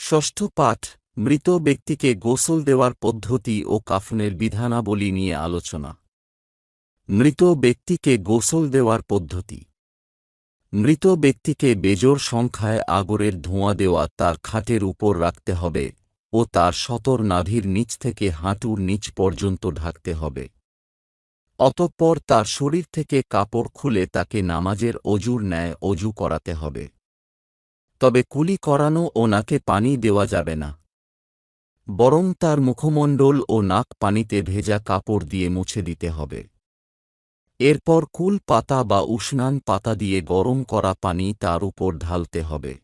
ষষ্ঠ পাঠ, মৃত ব্যক্তিকে গোসল দেওয়ার পদ্ধতি ও কাফনের বিধানাবলী নিয়ে আলোচনা। মৃত ব্যক্তিকে গোসল দেওয়ার পদ্ধতি। মৃত ব্যক্তিকে বেজোর সংখ্যায় আগরের ধোঁয়া দেওয়া তার খাটের উপর রাখতে হবে ও তার সতর নাভির নিচ থেকে হাঁটুর নিচ পর্যন্ত ঢাকতে হবে। অতঃপর তার শরীর থেকে কাপড় খুলে তাকে নামাজের অজুর ন্যায় অজু করাতে হবে। তবে কুলি করানো ও নাকে পানি দেওয়া যাবে না। বরং তার মুখমণ্ডল ও নাক পানিতে ভেজা কাপড় দিয়ে মুছে দিতে হবে। এরপর কুল পাতা বা উষ্ণান পাতা দিয়ে গরম করা পানি তার উপর ঢালতে হবে।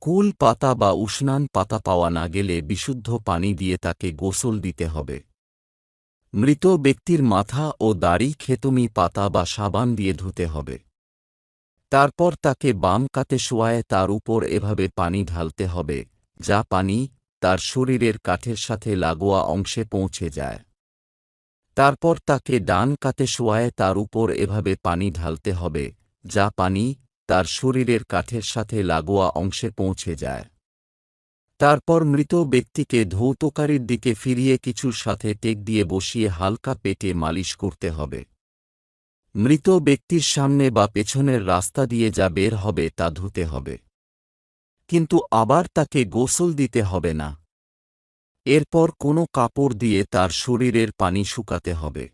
কুল পাতা বা উষ্ণান পাতা পাওয়া না গেলে বিশুদ্ধ পানি দিয়ে তাকে গোসল দিতে হবে। মৃত ব্যক্তির মাথা ও দাড়ি খেতুমি পাতা বা সাবান দিয়ে ধুতে হবে। তারপর তাকে বাম কাতে শোয়ায় তার উপর এভাবে পানি ঢালতে হবে, যা পানি তার শরীরের কাঠের সাথে লাগোয়া অংশে পৌঁছে যায়। তারপর তাকে ডান কাতে শোয়ায় তার উপর এভাবে পানি ঢালতে হবে, যা পানি তার শরীরের কাঠের সাথে লাগোয়া অংশে পৌঁছে যায়। তারপর মৃত ব্যক্তিকে ধৌতকারীর দিকে ফিরিয়ে কিছুর সাথে টেক দিয়ে বসিয়ে হালকা পেটে মালিশ করতে হবে। মৃত ব্যক্তির সামনে বা পেছনের রাস্তা দিয়ে যা বের হবে তা ধুতে হবে। কিন্তু আবার তাকে গোসল দিতে হবে না। এরপর কোনো কাপড় দিয়ে তার শরীরের পানি শুকাতে হবে।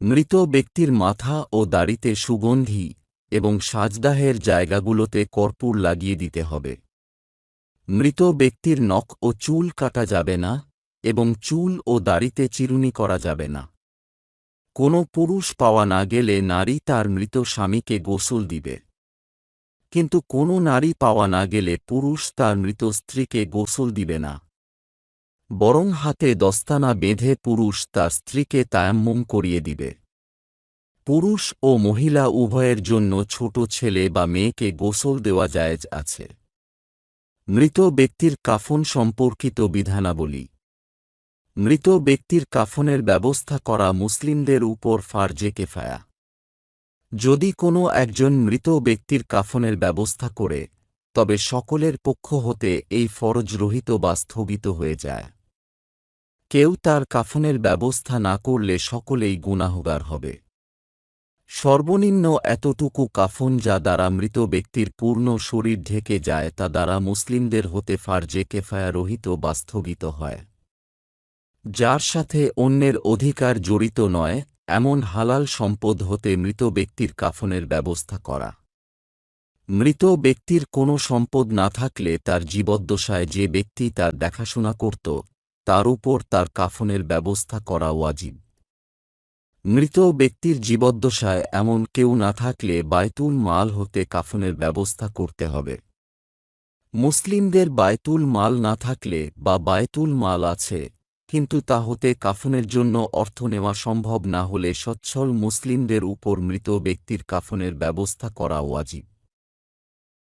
মৃত ব্যক্তির মাথা ও দাড়িতে সুগন্ধি এবং সাজদাহের জায়গাগুলোতে কর্পূর লাগিয়ে দিতে হবে। মৃত ব্যক্তির নখ ও চুল কাটা যাবে না এবং চুল ও দাড়িতে চিরুনি করা যাবে না। কোনো পুরুষ পাওয়া না গেলে নারী তার মৃত স্বামীকে গোসল দিবে। কিন্তু কোনো নারী পাওয়া না গেলে পুরুষ তার মৃত স্ত্রীকে গোসল দিবে না। বরং হাতে দস্তানা বেঁধে পুরুষ তার স্ত্রীকে তায়াম্মুম করিয়ে দিবে। পুরুষ ও মহিলা উভয়ের জন্য ছোট ছেলে বা মেয়েকে গোসল দেওয়া জায়েজ আছে। মৃত ব্যক্তির কাফন সম্পর্কিত বিধানাবলী। মৃত ব্যক্তির কাফনের ব্যবস্থা করা মুসলিমদের উপর ফার্জে কেফায়া। যদি কোনো একজন মৃত ব্যক্তির কাফনের ব্যবস্থা করে, তবে সকলের পক্ষ হতে এই ফরজ রহিত বা স্থগিত হয়ে যায়। কেউ তার কাফনের ব্যবস্থা না করলে সকলেই গুনাহগার হবে। সর্বনিম্ন এতটুকু কাফন যা দ্বারা মৃত ব্যক্তির পূর্ণ শরীর ঢেকে যায় তা দ্বারা মুসলিমদের হতে ফার্জে কেফায়া রহিত বা স্থগিত হয়। যার সাথে অন্যের অধিকার জড়িত নয়, এমন হালাল সম্পদ হতে মৃত ব্যক্তির কাফনের ব্যবস্থা করা। মৃত ব্যক্তির কোনো সম্পদ না থাকলে তার জীবদ্দশায় যে ব্যক্তি তার দেখাশোনা করত, তার উপর তার কাফনের ব্যবস্থা করা ওয়াজিব। মৃত ব্যক্তির জীবদ্দশায় এমন কেউ না থাকলে বায়তুল মাল হতে কাফনের ব্যবস্থা করতে হবে। মুসলিমদের বায়তুল মাল না থাকলে বা বায়তুল মাল আছে কিন্তু তা হতে কাফনের জন্য অর্থ নেওয়া সম্ভব না হলে সচ্ছল মুসলিমদের উপর মৃত ব্যক্তির কাফনের ব্যবস্থা করা ওয়াজিব।